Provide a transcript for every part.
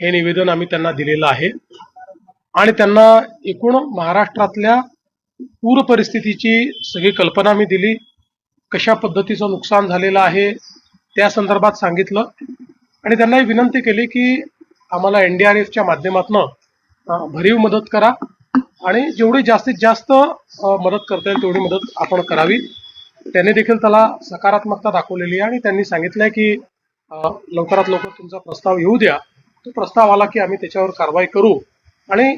हे निवेदन आम्ही त्यांना दिलेलं आहे. आणि त्यांना एकूण महाराष्ट्रातल्या पूर परिस्थितीची सगळी कल्पना मी दिली. कशा पद्धतीचं नुकसान झालेलं आहे त्या संदर्भात सांगितलं. आणि त्यांना ही विनंती केली की आम्हाला एन डी आर एफच्या माध्यमातून भरीव मदत करा. आणि जेवढी जास्तीत जास्त मदत करता येईल तेवढी मदत आपण करावी. त्यांनी देखील त्याला सकारात्मकता दाखवलेली आहे आणि त्यांनी सांगितलंय की लवकरात लवकर तुमचा प्रस्ताव येऊ द्या. तो प्रस्ताव आला की आम्ही त्याच्यावर कारवाई करू. आणि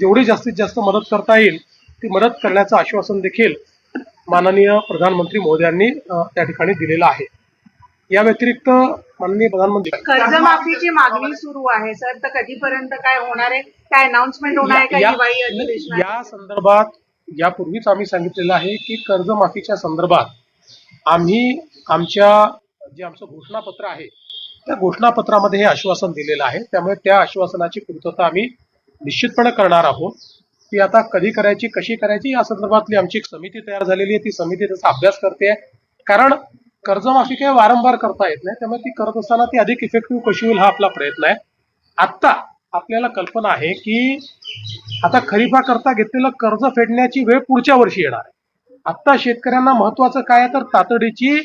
जेवढी जास्तीत जास्त मदत करता येईल ती मदत करण्याचं आश्वासन देखील माननीय प्रधानमंत्री मोदयांनी त्या ठिकाणी दिलेलं आहे. या व्यतिरिक्त माननीय प्रधानमंत्री कर्जमाफीची मागणी सुरू आहे सर. तर कधीपर्यंत काय होणार आहे? काय अनाउन्समेंट होणार आहे या- या संदर्भात यापूर्वीच आम्ही सांगितलेलं आहे की कर्जमाफीच्या संदर्भात आम्ही आमच्या जे आमचं घोषणापत्र आहे त्या घोषणापत्रामध्ये हे आश्वासन दिलेलं आहे. त्यामुळे त्या आश्वासनाची पूर्तता आम्ही निश्चितपणे करणार आहोत. ती आता कधी करायची कशी करायची या संदर्भातली आमची एक समिती तयार झालेली आहे. ती समिती त्याचा अभ्यास करते. कारण कर्जमाफी काही वारंवार करता येत नाही. त्यामुळे ती करत असताना ती अधिक इफेक्टिव्ह कशी होईल हा आपला प्रयत्न आहे. आत्ता आपल्याला कल्पना आहे की आता खरीपाकरता घेतलेलं कर्ज फेडण्याची वेळ पुढच्या वर्षी येणार आहे. आत्ता शेतकऱ्यांना महत्वाचं काय आहे? तर तातडीची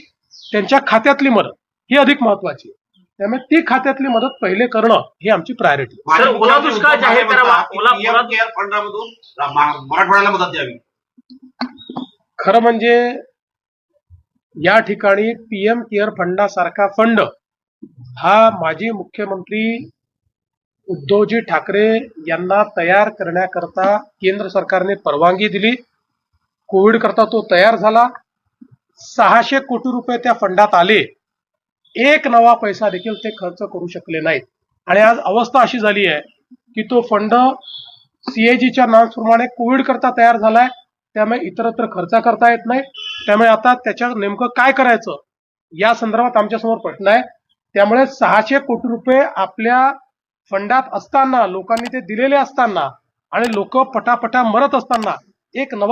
त्यांच्या खात्यातली मदत. ही अधिक महत्वाची आहे. त्यामुळे ती खात्यातली मदत पहिले करणं ही आमची प्रायोरिटी सर, ओला दुष्काळ जाहीर करावा. ओला- ओला- केअर फंडामधून मा- मराठवाड्याला मदत द्यावी. खरं म्हणजे या ठिकाणी पीएम केअर फंडासारखा फंड हा माजी मुख्यमंत्री उद्धवजी ठाकरे यांना तयार करण्याकरता केंद्र सरकारने परवानगी दिली. कोविड करता तो तयार झाला. सहाशे कोटी रुपये त्या फंडात आले. एक नवा पैसा देखील ते खर्च करू शकले नाहीत. आणि आज अवस्था अशी झाली आहे की तो फंड सीएजीच्या नावाप्रमाणे कोविड करता तयार झालाय. त्यामुळे इतरत्र खर्च करता येत नाही. त्यामुळे आता त्याच्या नेमकं काय करायचं या संदर्भात आमच्यासमोर प्रश्न आहे. त्यामुळे सहाशे कोटी रुपये आपल्या फंडात असताना लोकांनी ते दिलेले असताना आणि लोक पटापटा मरत असताना एक नवा